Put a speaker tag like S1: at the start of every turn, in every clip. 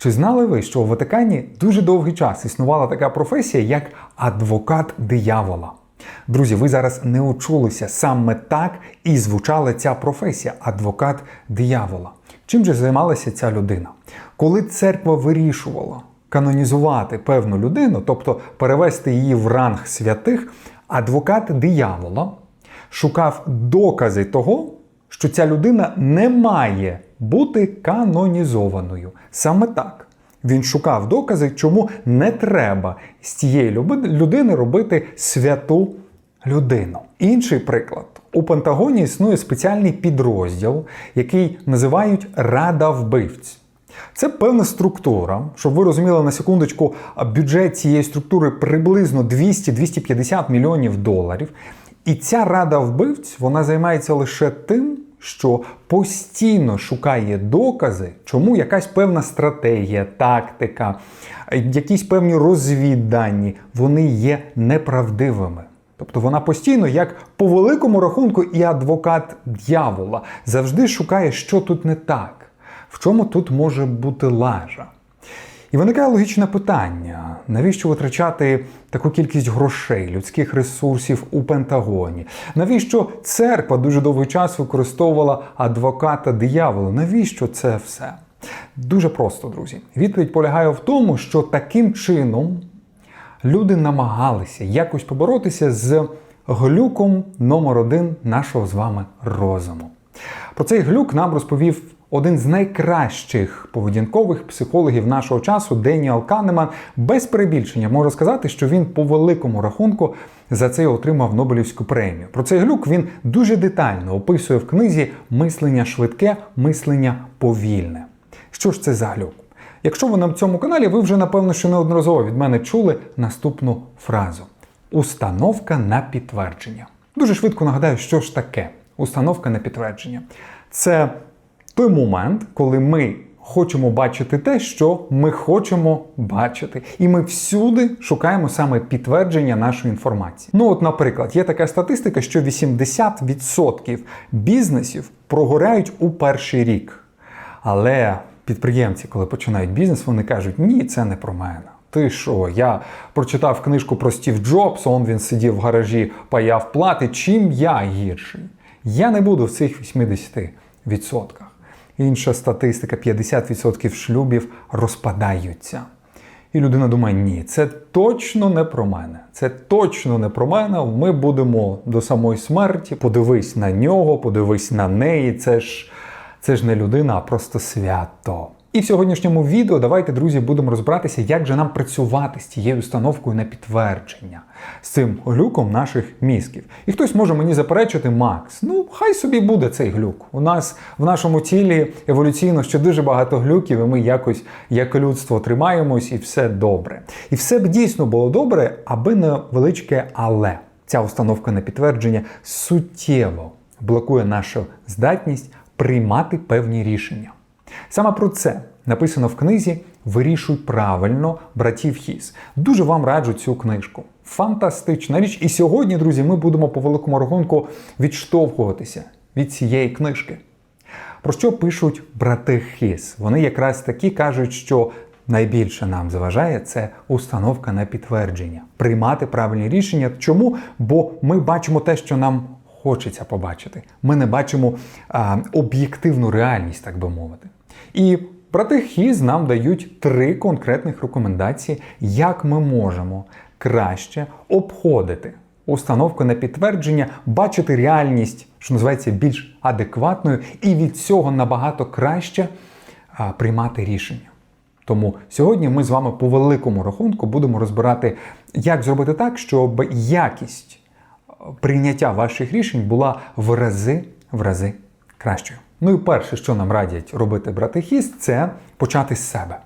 S1: Чи знали ви, що у Ватикані дуже довгий час існувала така професія, як адвокат диявола? Друзі, ви зараз не очулися. Саме так і звучала ця професія адвокат диявола. Чим же займалася ця людина? Коли церква вирішувала канонізувати певну людину, тобто перевести її в ранг святих, адвокат диявола шукав докази того, що ця людина не має бути канонізованою. Саме так. Він шукав докази, чому не треба з цієї людини робити святу людину. Інший приклад. У Пентагоні існує спеціальний підрозділ, який називають Рада вбивць. Це певна структура, щоб ви розуміли на секундочку, бюджет цієї структури приблизно 200-250 мільйонів доларів. І ця рада вбивць вона займається лише тим, що постійно шукає докази, чому якась певна стратегія, тактика, якісь певні розвіддані, вони є неправдивими. Тобто вона постійно, як по великому рахунку, і адвокат дьявола, завжди шукає, що тут не так, в чому тут може бути лажа. І виникає логічне питання: навіщо витрачати таку кількість грошей, людських ресурсів у Пентагоні? Навіщо церква дуже довгий час використовувала адвоката диявола? Навіщо це все? Дуже просто, друзі. Відповідь полягає в тому, що таким чином люди намагалися якось поборотися з глюком номер один нашого з вами розуму. Про цей глюк нам розповів один з найкращих поведінкових психологів нашого часу Деніел Канеман. Без перебільшення можу сказати, що він по великому рахунку за це отримав Нобелівську премію. Про цей глюк він дуже детально описує в книзі Мислення швидке, мислення повільне. Що ж це за глюк? Якщо ви на цьому каналі, ви вже напевно що неодноразово від мене чули наступну фразу: установка на підтвердження. Дуже швидко нагадаю, що ж таке установка на підтвердження. Це той момент, коли ми хочемо бачити те, що ми хочемо бачити. І ми всюди шукаємо саме підтвердження нашої інформації. Ну, от, наприклад, є така статистика, що 80% бізнесів прогорають у перший рік. Але підприємці, коли починають бізнес, вони кажуть: ні, це не про мене. Ти що? Я прочитав книжку про Стів Джобс, он він сидів в гаражі, паяв плати. Чим я гірший? Я не буду в цих 80%. Інша статистика: 50% шлюбів розпадаються. І людина думає, ні, це точно не про мене. Це точно не про мене. Ми будемо до самої смерті. Подивись на нього, подивись на неї. Це ж, це ж не людина, а просто свято. І в сьогоднішньому відео давайте, друзі, будемо розбиратися, як же нам працювати з цією установкою на підтвердження, з цим глюком наших мізків. І хтось може мені заперечити, Макс, ну хай собі буде цей глюк. У нас в нашому тілі еволюційно ще дуже багато глюків, і ми якось як людство тримаємось, і все добре. І все б дійсно було добре, аби не величке але. Ця установка на підтвердження суттєво блокує нашу здатність приймати певні рішення. Саме про це написано в книзі Вирішуй правильно братів Хіс. Дуже вам раджу цю книжку. Фантастична річ. І сьогодні, друзі, ми будемо по великому рахунку відштовхуватися від цієї книжки. Про що пишуть брати Хіс? Вони якраз такі кажуть, що найбільше нам заважає це установка на підтвердження, приймати правильні рішення. Чому? Бо ми бачимо те, що нам хочеться побачити. Ми не бачимо об'єктивну реальність, так би мовити. І брати Хіз нам дають три конкретних рекомендації, як ми можемо краще обходити установку на підтвердження, бачити реальність, що називається більш адекватною, і від цього набагато краще а, приймати рішення. Тому сьогодні ми з вами по великому рахунку будемо розбирати, як зробити так, щоб якість прийняття ваших рішень була в рази в рази кращою. Ну і перше, що нам радять робити брати хіст, це почати з себе.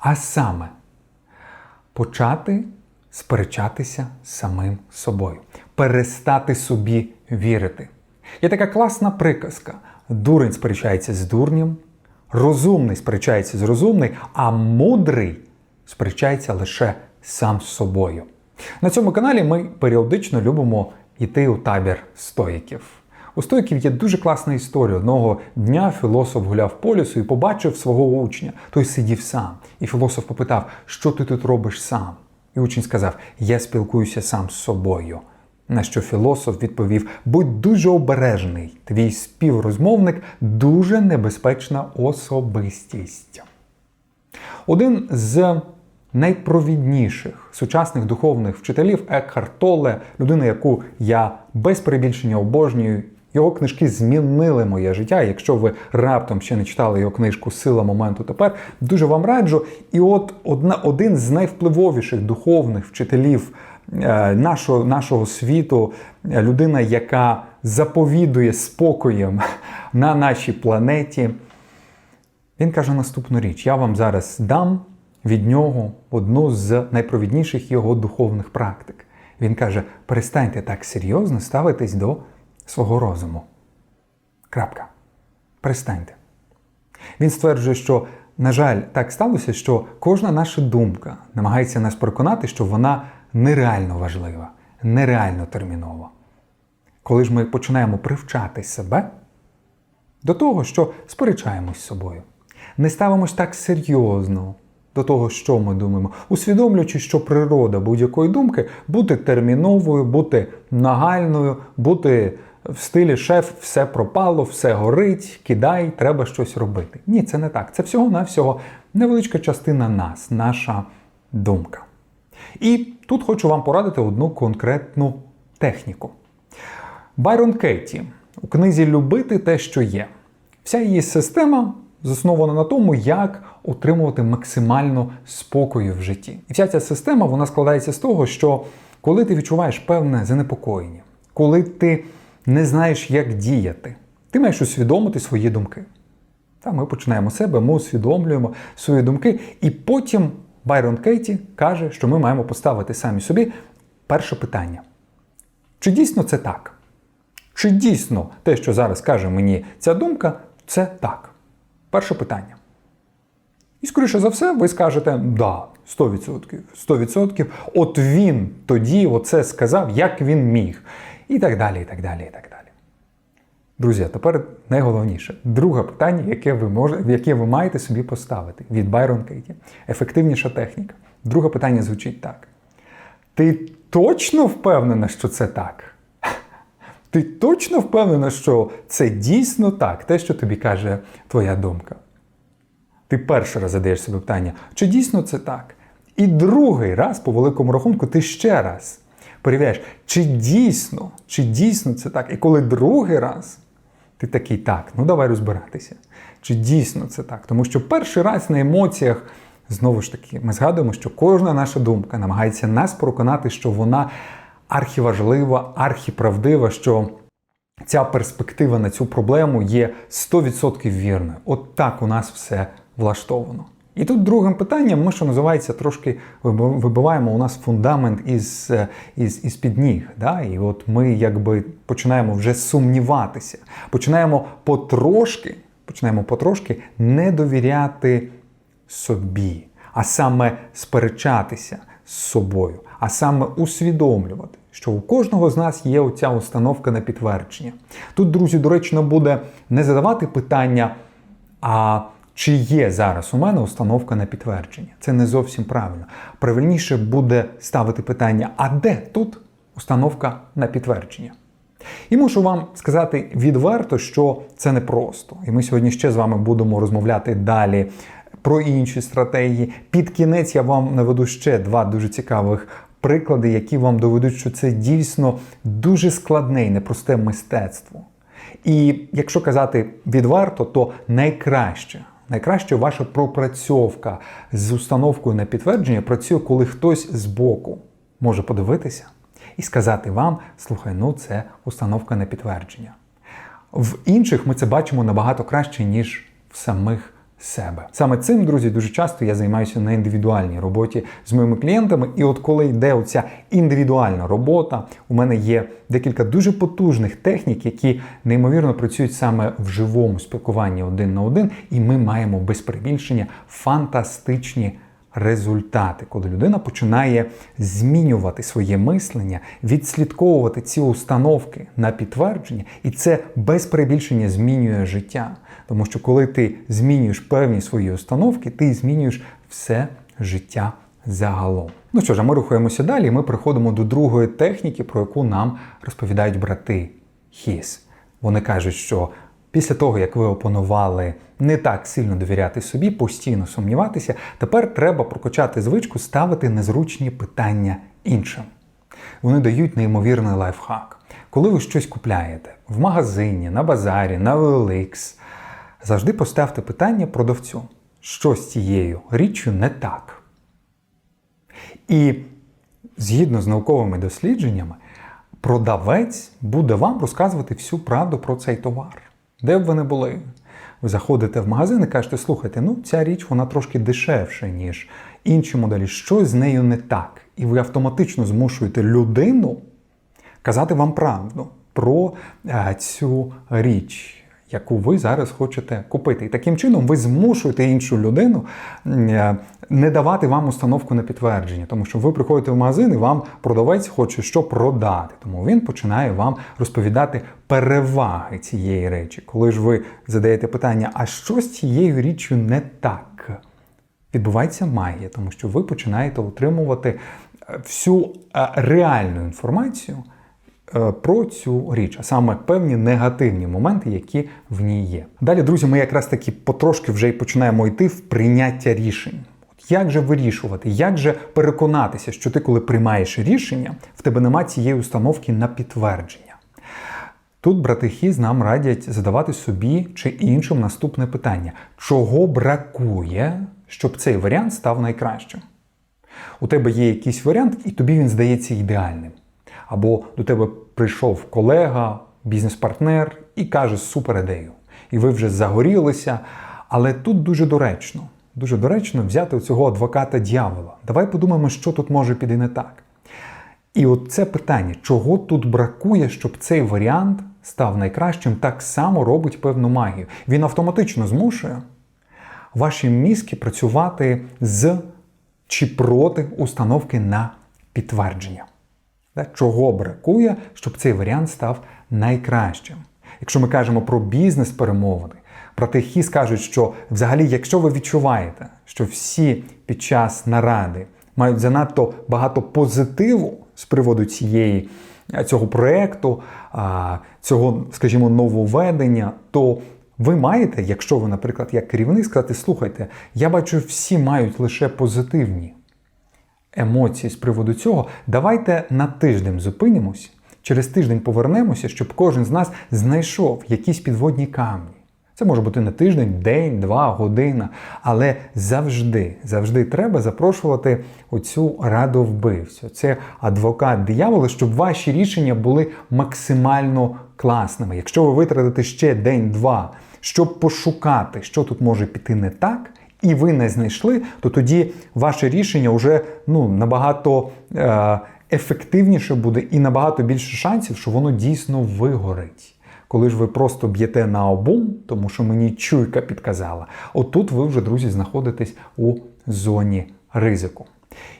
S1: А саме почати сперечатися самим собою, перестати собі вірити. Є така класна приказка: дурень сперечається з дурнім, розумний сперечається з розумним, а мудрий сперечається лише сам з собою. На цьому каналі ми періодично любимо йти у табір стоїків. У стоїків є дуже класна історія. Одного дня філософ гуляв по лісу і побачив свого учня. Той сидів сам. І філософ попитав, що ти тут робиш сам? І учень сказав: Я спілкуюся сам з собою. На що філософ відповів: будь дуже обережний, твій співрозмовник дуже небезпечна особистість. Один з найпровідніших сучасних духовних вчителів Екхарт Толле, людина, яку я без перебільшення обожнюю. Його книжки змінили моє життя. Якщо ви раптом ще не читали його книжку Сила моменту тепер, дуже вам раджу. І от одна, один з найвпливовіших духовних вчителів е, нашого, нашого світу, е, людина, яка заповідує спокоєм на нашій планеті, він каже наступну річ: я вам зараз дам від нього одну з найпровідніших його духовних практик. Він каже: перестаньте так серйозно ставитись до свого розуму. Крапка. Перестаньте. Він стверджує, що, на жаль, так сталося, що кожна наша думка намагається нас переконати, що вона нереально важлива, нереально термінова. Коли ж ми починаємо привчати себе до того, що сперечаємось з собою, не ставимось так серйозно до того, що ми думаємо, усвідомлюючи, що природа будь-якої думки бути терміновою, бути нагальною, бути в стилі шеф, все пропало, все горить, кидай, треба щось робити. Ні, це не так. Це всього-навсього невеличка частина нас, наша думка. І тут хочу вам порадити одну конкретну техніку. Байрон Кейті у книзі Любити те, що є. Вся її система заснована на тому, як отримувати максимально спокою в житті. І вся ця система вона складається з того, що коли ти відчуваєш певне занепокоєння, коли ти не знаєш, як діяти, ти маєш усвідомити свої думки. Та ми починаємо себе, ми усвідомлюємо свої думки, і потім Байрон Кейті каже, що ми маємо поставити самі собі перше питання: чи дійсно це так? Чи дійсно те, що зараз каже мені ця думка, це так? Перше питання. І, скоріше за все, ви скажете, да, 100%, 100%. От він тоді оце сказав, як він міг. І так далі, і так далі, і так далі. Друзі, тепер найголовніше. Друге питання, яке ви може, яке ви маєте собі поставити від Байрон Кейті. Ефективніша техніка. Друге питання звучить так. Ти точно впевнена, що це так? Ти точно впевнена, що це дійсно так, те, що тобі каже твоя думка? Ти перший раз задаєш собі питання, чи дійсно це так? І другий раз, по великому рахунку, ти ще раз перевіряєш, чи дійсно, чи дійсно це так. І коли другий раз ти такий так, ну давай розбиратися. Чи дійсно це так? Тому що перший раз на емоціях, знову ж таки, ми згадуємо, що кожна наша думка намагається нас переконати, що вона архіважлива, архіправдива, що ця перспектива на цю проблему є 100% вірною. От так у нас все влаштовано. І тут другим питанням ми, що називається, трошки вибиваємо у нас фундамент із із, із під ніг. Да? І от ми якби починаємо вже сумніватися, починаємо потрошки, починаємо потрошки не довіряти собі, а саме сперечатися з собою, а саме усвідомлювати, що у кожного з нас є оця установка на підтвердження. Тут, друзі, доречно буде не задавати питання, а чи є зараз у мене установка на підтвердження. Це не зовсім правильно. Правильніше буде ставити питання, а де тут установка на підтвердження? І мушу вам сказати відверто, що це непросто. І ми сьогодні ще з вами будемо розмовляти далі про інші стратегії. Під кінець я вам наведу ще два дуже цікавих приклади, які вам доведуть, що це дійсно дуже складне і непросте мистецтво. І якщо казати відверто, то найкраще. Найкраще ваша пропрацьовка з установкою на підтвердження працює, коли хтось збоку може подивитися і сказати вам: слухай, ну це установка на підтвердження. В інших ми це бачимо набагато краще, ніж в самих себе. Саме цим, друзі, дуже часто я займаюся на індивідуальній роботі з моїми клієнтами. І от коли йде оця індивідуальна робота, у мене є декілька дуже потужних технік, які неймовірно працюють саме в живому спілкуванні один на один, і ми маємо без перебільшення фантастичні. Результати, коли людина починає змінювати своє мислення, відслідковувати ці установки на підтвердження, і це без перебільшення змінює життя. Тому що коли ти змінюєш певні свої установки, ти змінюєш все життя загалом. Ну що ж, а ми рухаємося далі. Ми приходимо до другої техніки, про яку нам розповідають брати Хіс. Вони кажуть, що після того, як ви опанували не так сильно довіряти собі, постійно сумніватися, тепер треба прокачати звичку ставити незручні питання іншим. Вони дають неймовірний лайфхак. Коли ви щось купляєте в магазині, на базарі, на OLX, завжди поставте питання продавцю, що з цією річчю не так. І згідно з науковими дослідженнями, продавець буде вам розказувати всю правду про цей товар. Де б ви не були? Ви заходите в магазин і кажете, слухайте, ну ця річ вона трошки дешевша, ніж інші моделі. Щось з нею не так. І ви автоматично змушуєте людину казати вам правду про е, цю річ, яку ви зараз хочете купити. І таким чином ви змушуєте іншу людину е, не давати вам установку на підтвердження, тому що ви приходите в магазин і вам продавець хоче що продати. Тому він починає вам розповідати переваги цієї речі. Коли ж ви задаєте питання, а що з цією річчю не так? Відбувається магія, тому що ви починаєте отримувати е, всю е, реальну інформацію про цю річ, а саме певні негативні моменти, які в ній є. Далі, друзі, ми якраз таки потрошки вже й починаємо йти в прийняття рішень. Як же вирішувати, як же переконатися, що ти, коли приймаєш рішення, в тебе нема цієї установки на підтвердження? Тут брати Хіз нам радять задавати собі чи іншим наступне питання: чого бракує, щоб цей варіант став найкращим? У тебе є якийсь варіант, і тобі він здається ідеальним. Або до тебе прийшов колега, бізнес-партнер і каже супер ідею. І ви вже загорілися. Але тут дуже доречно, дуже доречно взяти у цього адвоката дьявола. Давай подумаємо, що тут може піти не так. І от це питання, чого тут бракує, щоб цей варіант став найкращим, так само робить певну магію. Він автоматично змушує ваші мізки працювати з чи проти установки на підтвердження. Чого бракує, щоб цей варіант став найкращим? Якщо ми кажемо про бізнес-перемовини, брати скажуть, що взагалі, якщо ви відчуваєте, що всі під час наради мають занадто багато позитиву з приводу цієї, цього проєкту, цього, скажімо, нововведення, то ви маєте, якщо ви, наприклад, як керівник, сказати, слухайте, я бачу, всі мають лише позитивні емоції з приводу цього. Давайте на тиждень зупинимось, через тиждень повернемося, щоб кожен з нас знайшов якісь підводні камні. Це може бути не тиждень, день, два, година. Але завжди, завжди треба запрошувати оцю раду вбивцю. Це адвокат диявола, щоб ваші рішення були максимально класними. Якщо ви витратите ще день-два, щоб пошукати, що тут може піти не так. І ви не знайшли, то тоді ваше рішення вже ну, набагато е, ефективніше буде і набагато більше шансів, що воно дійсно вигорить. Коли ж ви просто б'єте на обум, тому що мені чуйка підказала, отут ви вже, друзі, знаходитесь у зоні ризику.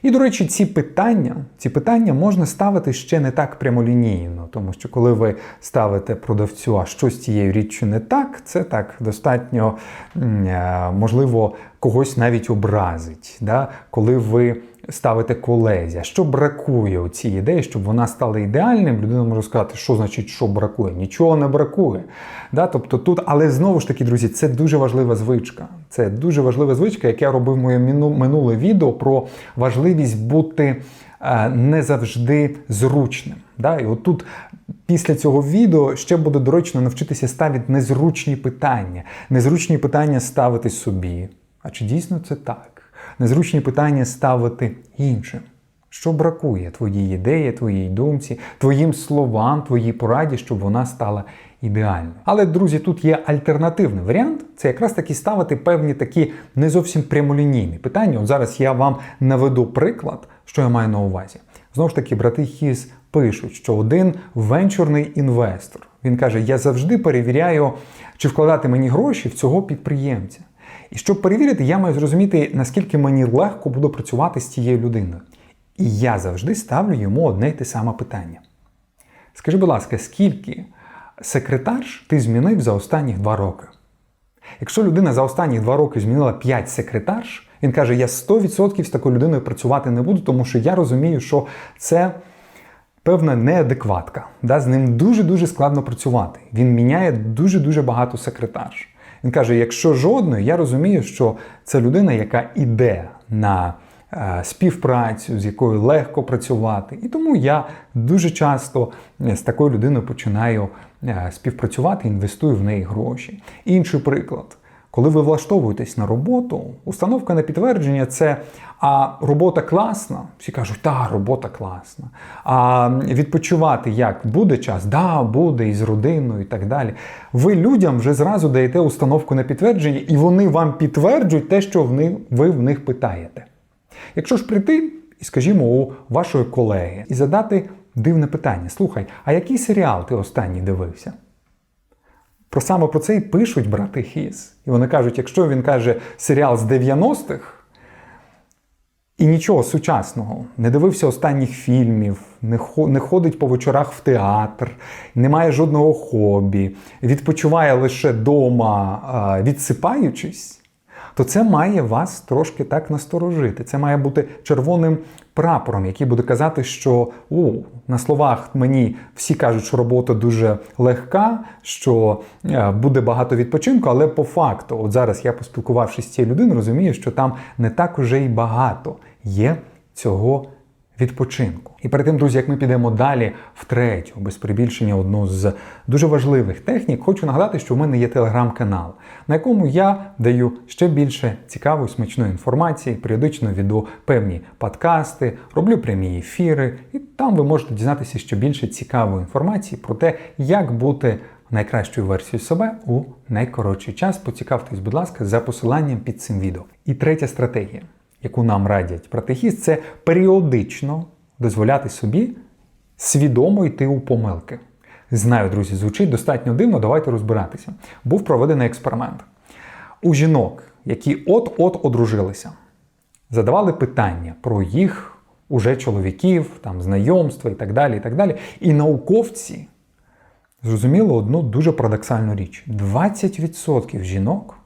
S1: І, до речі, ці питання ці питання можна ставити ще не так прямолінійно, тому що коли ви ставите продавцю, а що з цією річчю не так, це так достатньо е, можливо когось навіть образить. Да? Коли ви ставите колезі, що бракує у цій ідеї, щоб вона стала ідеальним, людина може сказати, що значить, що бракує. Нічого не бракує. Да? Тобто тут, Але знову ж таки, друзі, це дуже важлива звичка. Це дуже важлива звичка, як я робив моє минуле відео про важливість бути е, не завжди зручним. Да? І отут після цього відео ще буде доречно навчитися ставити незручні питання. Незручні питання ставити собі. А чи дійсно це так? Незручні питання ставити іншим. Що бракує твоїй ідеї, твоїй думці, твоїм словам, твоїй пораді, щоб вона стала ідеальною. Але, друзі, тут є альтернативний варіант це якраз таки ставити певні такі не зовсім прямолінійні питання. От зараз я вам наведу приклад, що я маю на увазі. Знову ж таки, брати Хіс пишуть, що один венчурний інвестор він каже: Я завжди перевіряю, чи вкладати мені гроші в цього підприємця. І щоб перевірити, я маю зрозуміти, наскільки мені легко буде працювати з цією людиною. І я завжди ставлю йому одне й те саме питання. Скажи, будь ласка, скільки секретарш ти змінив за останні два роки? Якщо людина за останні два роки змінила 5 секретарш, Він каже: я 100% з такою людиною працювати не буду, тому що я розумію, що це певна неадекватка. Да? З ним дуже-дуже складно працювати. Він міняє дуже-дуже багато секретарш. Він каже: якщо жодної, я розумію, що це людина, яка іде на е, співпрацю, з якою легко працювати. І тому я дуже часто е, з такою людиною починаю е, співпрацювати, інвестую в неї гроші. Інший приклад. Коли ви влаштовуєтесь на роботу, установка на підтвердження це а робота класна. Всі кажуть, та робота класна. А відпочивати як буде час? Да, буде і з родиною, і так далі. Ви людям вже зразу даєте установку на підтвердження, і вони вам підтверджують те, що ви в них питаєте. Якщо ж прийти, скажімо, у вашої колеги і задати дивне питання: слухай, а який серіал ти останній дивився? Про саме про це і пишуть брати Хіс. І вони кажуть, якщо він каже серіал з 90-х і нічого сучасного, не дивився останніх фільмів, не, ходить по вечорах в театр, не має жодного хобі, відпочиває лише дома, відсипаючись, то це має вас трошки так насторожити. Це має бути червоним прапором, який буде казати, що у на словах мені всі кажуть, що робота дуже легка, що е, буде багато відпочинку, але по факту, от зараз я поспілкувавшись з цією людиною, розумію, що там не так уже й багато є цього відпочинку. І перед тим, друзі, як ми підемо далі в третю, без прибільшення, одну з дуже важливих технік, хочу нагадати, що в мене є телеграм-канал, на якому я даю ще більше цікавої смачної інформації, періодично веду певні подкасти, роблю прямі ефіри, і там ви можете дізнатися ще більше цікавої інформації про те, як бути найкращою версією себе у найкоротший час. Поцікавтесь, будь ласка, за посиланням під цим відео. І третя стратегія яку нам радять братихіст, це періодично дозволяти собі свідомо йти у помилки. Знаю, друзі, звучить достатньо дивно, давайте розбиратися. Був проведений експеримент. У жінок, які от-от одружилися, задавали питання про їх уже чоловіків, там, знайомства і так далі. І так далі. І науковці зрозуміли одну дуже парадоксальну річ: 20% жінок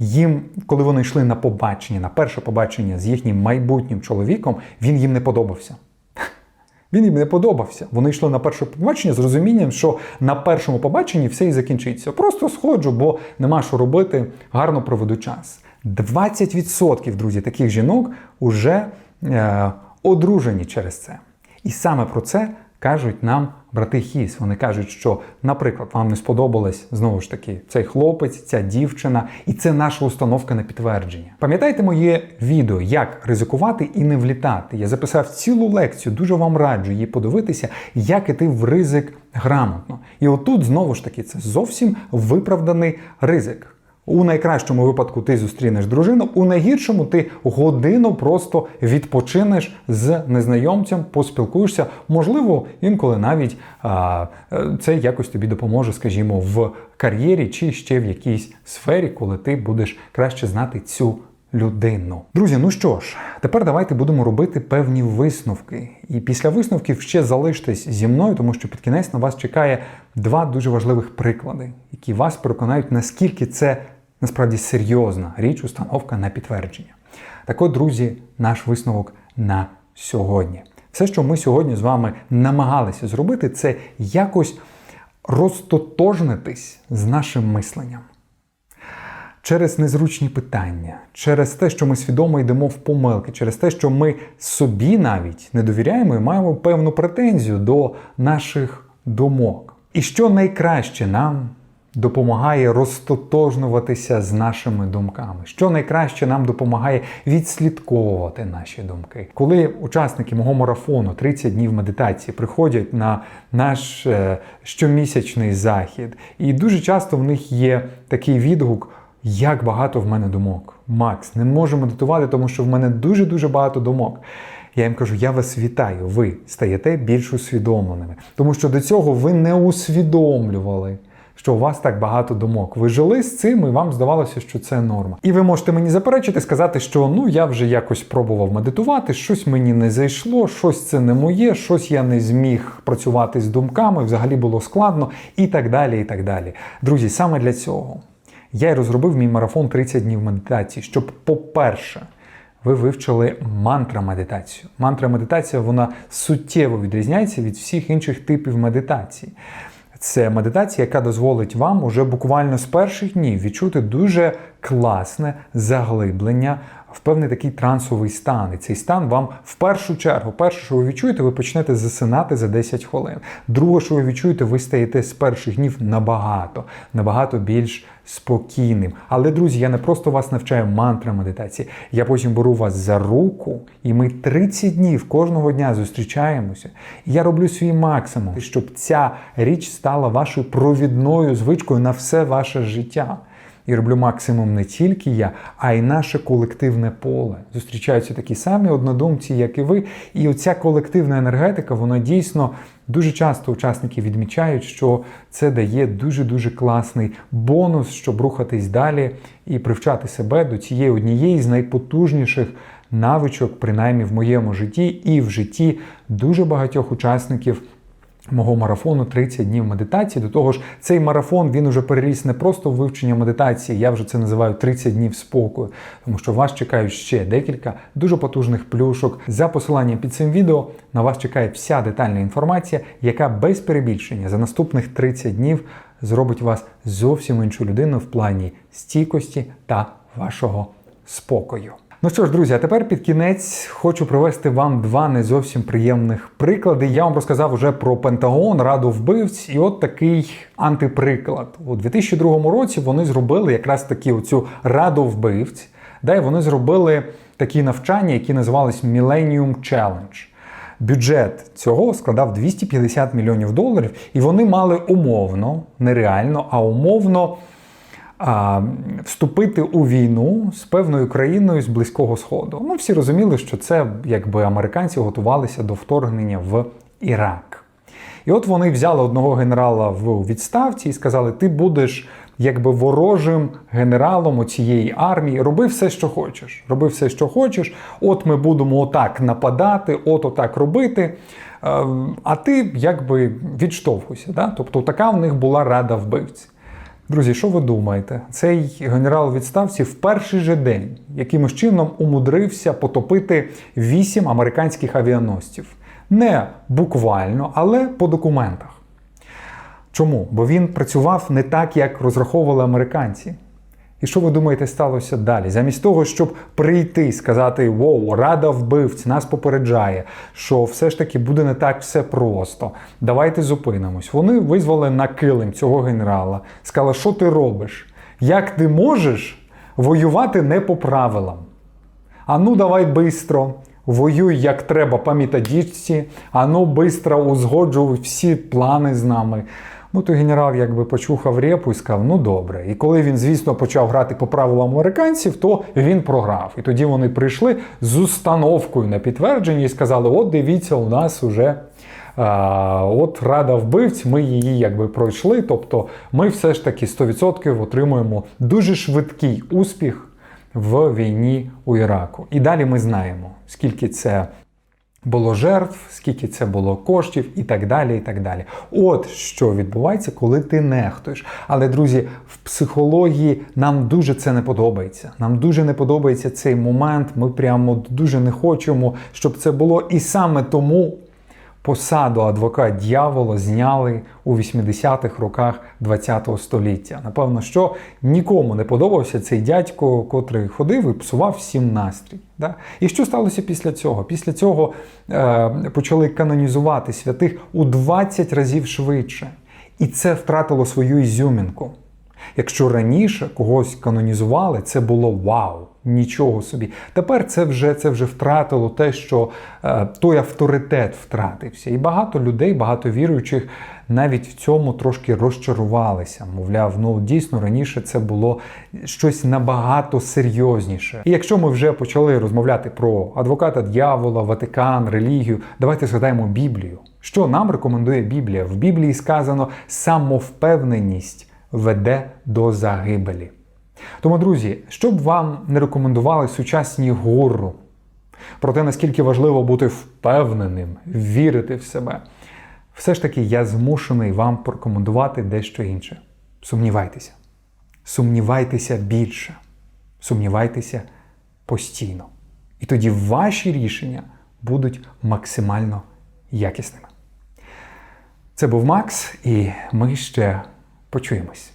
S1: їм, коли вони йшли на побачення, на перше побачення з їхнім майбутнім чоловіком, він їм не подобався. Він їм не подобався. Вони йшли на перше побачення з розумінням, що на першому побаченні все і закінчиться. Просто сходжу, бо нема що робити, гарно проведу час. 20%, друзі, таких жінок вже е, одружені через це. І саме про це кажуть нам брати Хіс. Вони кажуть, що, наприклад, вам не сподобалось знову ж таки цей хлопець, ця дівчина, і це наша установка на підтвердження. Пам'ятаєте моє відео, як ризикувати і не влітати? Я записав цілу лекцію, дуже вам раджу її подивитися, як іти в ризик грамотно. І отут знову ж таки це зовсім виправданий ризик. У найкращому випадку ти зустрінеш дружину, у найгіршому ти годину просто відпочинеш з незнайомцем, поспілкуєшся. Можливо, інколи навіть а, е, це якось тобі допоможе, скажімо, в кар'єрі чи ще в якійсь сфері, коли ти будеш краще знати цю. Людину. Друзі, ну що ж, тепер давайте будемо робити певні висновки. І після висновків ще залиштесь зі мною, тому що під кінець на вас чекає два дуже важливих приклади, які вас переконають, наскільки це насправді серйозна річ, установка на підтвердження. Так от, друзі, наш висновок на сьогодні. Все, що ми сьогодні з вами намагалися зробити, це якось розтотожнитись з нашим мисленням. Через незручні питання, через те, що ми свідомо йдемо в помилки, через те, що ми собі навіть не довіряємо і маємо певну претензію до наших думок. І що найкраще нам допомагає розтотожнуватися з нашими думками, що найкраще нам допомагає відслідковувати наші думки. Коли учасники мого марафону 30 днів медитації приходять на наш е, щомісячний захід, і дуже часто в них є такий відгук. Як багато в мене думок. Макс, не можу медитувати, тому що в мене дуже-дуже багато думок. Я їм кажу, я вас вітаю, ви стаєте більш усвідомленими. Тому що до цього ви не усвідомлювали що у вас так багато думок. Ви жили з цим, і вам здавалося, що це норма. І ви можете мені заперечити, сказати, що ну я вже якось пробував медитувати, щось мені не зайшло, щось це не моє, щось я не зміг працювати з думками, взагалі було складно, і так далі. і так далі. Друзі, саме для цього Я й розробив мій марафон 30 днів медитації, щоб, по-перше, ви вивчили мантра медитацію. Мантра медитація вона суттєво відрізняється від всіх інших типів медитації. Це медитація, яка дозволить вам уже буквально з перших днів відчути дуже класне заглиблення в певний такий трансовий стан. І цей стан вам в першу чергу, перше, що ви відчуєте, ви почнете засинати за 10 хвилин. Друге, що ви відчуєте, ви стаєте з перших днів набагато, набагато більш спокійним. Але, друзі, я не просто вас навчаю мантра медитації. Я потім беру вас за руку, і ми 30 днів кожного дня зустрічаємося. І я роблю свій максимум, щоб ця річ стала вашою провідною звичкою на все ваше життя. І роблю максимум не тільки я, а й наше колективне поле. Зустрічаються такі самі однодумці, як і ви. І оця колективна енергетика, вона дійсно дуже часто учасники відмічають, що це дає дуже-дуже класний бонус, щоб рухатись далі і привчати себе до цієї однієї з найпотужніших навичок, принаймні в моєму житті, і в житті дуже багатьох учасників мого марафону 30 днів медитації. До того ж, цей марафон він уже переріс не просто в вивчення медитації, я вже це називаю 30 днів спокою, тому що вас чекають ще декілька дуже потужних плюшок. За посиланням під цим відео на вас чекає вся детальна інформація, яка без перебільшення за наступних 30 днів зробить вас зовсім іншу людину в плані стійкості та вашого спокою. Ну що ж, друзі, а тепер під кінець хочу привести вам два не зовсім приємних приклади. Я вам розказав уже про Пентагон, Раду вбивць, і от такий антиприклад. У 2002 році вони зробили якраз таки оцю раду вбивць, і вони зробили такі навчання, які називались Millennium Challenge. Бюджет цього складав 250 мільйонів доларів, і вони мали умовно, нереально, а умовно а, вступити у війну з певною країною з Близького Сходу. Ну, всі розуміли, що це якби американці готувалися до вторгнення в Ірак. І от вони взяли одного генерала в відставці і сказали: ти будеш якби ворожим генералом цієї армії, роби все, що хочеш. Роби все, що хочеш. От ми будемо отак нападати, от отак робити. А ти якби відштовхуйся. Да? Тобто така в них була рада вбивці. Друзі, що ви думаєте? Цей генерал відставці в перший же день якимось чином умудрився потопити вісім американських авіаносців. Не буквально, але по документах. Чому? Бо він працював не так, як розраховували американці. І що ви думаєте, сталося далі? Замість того, щоб прийти і сказати Воу, рада вбивць, нас попереджає, що все ж таки буде не так все просто. Давайте зупинимось. Вони визвали на килим цього генерала, сказали, що ти робиш? Як ти можеш воювати не по правилам? А ну давай бистро. Воюй, як треба, пам'ятадічці, а ну бистро узгоджуй всі плани з нами. Ну, той генерал якби почухав репу і сказав, ну добре. І коли він, звісно, почав грати по правилам американців, то він програв. І тоді вони прийшли з установкою на підтвердження і сказали: от дивіться, у нас уже. А, От рада вбивць, ми її якби пройшли. Тобто ми все ж таки 100% отримуємо дуже швидкий успіх в війні у Іраку. І далі ми знаємо, скільки це було жертв, скільки це було коштів, і так далі. і так далі. От що відбувається, коли ти нехтуєш. Але, друзі, в психології нам дуже це не подобається. Нам дуже не подобається цей момент. Ми прямо дуже не хочемо, щоб це було. І саме тому. Посаду адвокат дьявола зняли у 80-х роках ХХ століття. Напевно, що нікому не подобався цей дядько, котрий ходив і псував всім настрій. Да? І що сталося після цього? Після цього е, почали канонізувати святих у 20 разів швидше. І це втратило свою ізюмінку. Якщо раніше когось канонізували, це було вау, нічого собі. Тепер це вже це вже втратило те, що е, той авторитет втратився. І багато людей, багато віруючих навіть в цьому трошки розчарувалися. Мовляв, ну дійсно раніше це було щось набагато серйозніше. І якщо ми вже почали розмовляти про адвоката дьявола, Ватикан, релігію, давайте згадаємо Біблію. Що нам рекомендує Біблія? В Біблії сказано самовпевненість веде до загибелі. Тому, друзі, що б вам не рекомендували сучасні гуру про те, наскільки важливо бути впевненим, вірити в себе, все ж таки я змушений вам порекомендувати дещо інше. Сумнівайтеся. сумнівайтеся більше, сумнівайтеся постійно. І тоді ваші рішення будуть максимально якісними. Це був Макс, і ми ще почуємось.